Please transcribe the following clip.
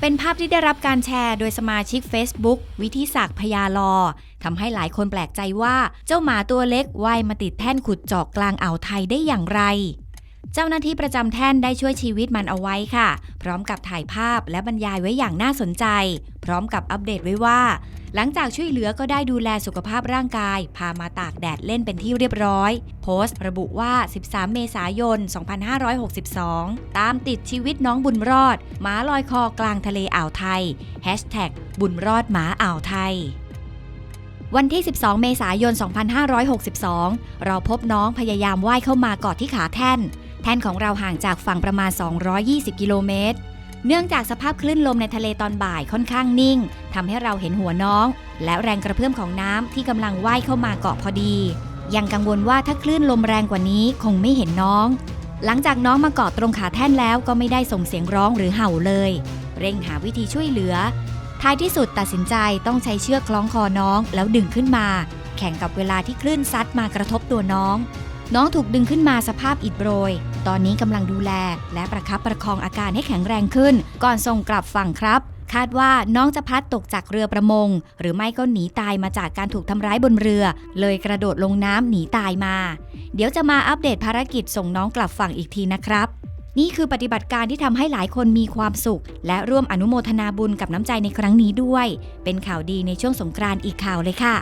เป็นภาพที่ได้รับการแชร์โดยสมาชิก Facebook วิทิศักดิ์พยาลอทำให้หลายคนแปลกใจว่าเจ้าหมาตัวเล็กว่ายมาติดแท่นขุดเจาะกลางอ่าวไทยได้อย่างไร เจ้าหน้าที่ประจำแท่นได้ช่วยชีวิตมันเอาไว้ค่ะ พร้อมกับถ่ายภาพและบรรยายไว้อย่างน่าสนใจ พร้อมกับอัปเดตไว้ว่า หลังจากช่วยเหลือก็ได้ดูแลสุขภาพร่างกาย พามาตากแดดเล่นเป็นที่เรียบร้อย โพสต์ระบุว่า 13 เมษายน 2562 ตามติดชีวิตน้องบุญรอดหมาลอยคอกลางทะเลอ่าวไทยบุญรอดหมาอ่าวไทยวันที่ 12 เมษายน 2562 เราพบน้องพยายามว่ายเข้ามากาะที่ขาแท่น แท่นของเราห่างจากฝั่งประมาณ 220 กิโลเมตร เนื่องจากสภาพคลื่นลมในทะเลตอนบ่ายค่อนข้างนิ่งทำให้เราเห็นหัวน้อง และแรงกระเพื่อมของน้ำที่กำลังว่ายเข้ามาเกาะพอดี ยังกังวลว่าถ้าคลื่นลมแรงกว่านี้คงไม่เห็นน้อง หลังจากน้องมาเกาะตรงขาแท่นแล้วก็ไม่ได้ส่งเสียงร้องหรือเห่าเลย เร่งหาวิธีช่วยเหลือ ท้ายที่สุดตัดสินใจต้องใช้เชือกคล้องคอน้องแล้วดึงขึ้นมา แข่งกับเวลาที่คลื่นซัดมากระทบตัวน้อง น้องถูกดึงขึ้นมาสภาพอิดโรย ตอนนี้กำลังดูแล และประคับประคองอาการให้แข็งแรงขึ้น ก่อนส่งกลับฝั่งครับ คาดว่าน้องจะพลัดตกจากเรือประมง หรือไม่ก็หนีตายมาจากการถูกทำร้ายบนเรือ เลยกระโดดลงน้ำหนีตายมา เดี๋ยวจะมาอัปเดตภารกิจส่งน้องกลับฝั่งอีกทีนะครับนี่คือปฏิบัติการที่ทำให้หลายคนมีความสุข และร่วมอนุโมทนาบุญกับน้ำใจในครั้งนี้ด้วย เป็นข่าวดีในช่วงสงกรานต์อีกข่าวเลยค่ะ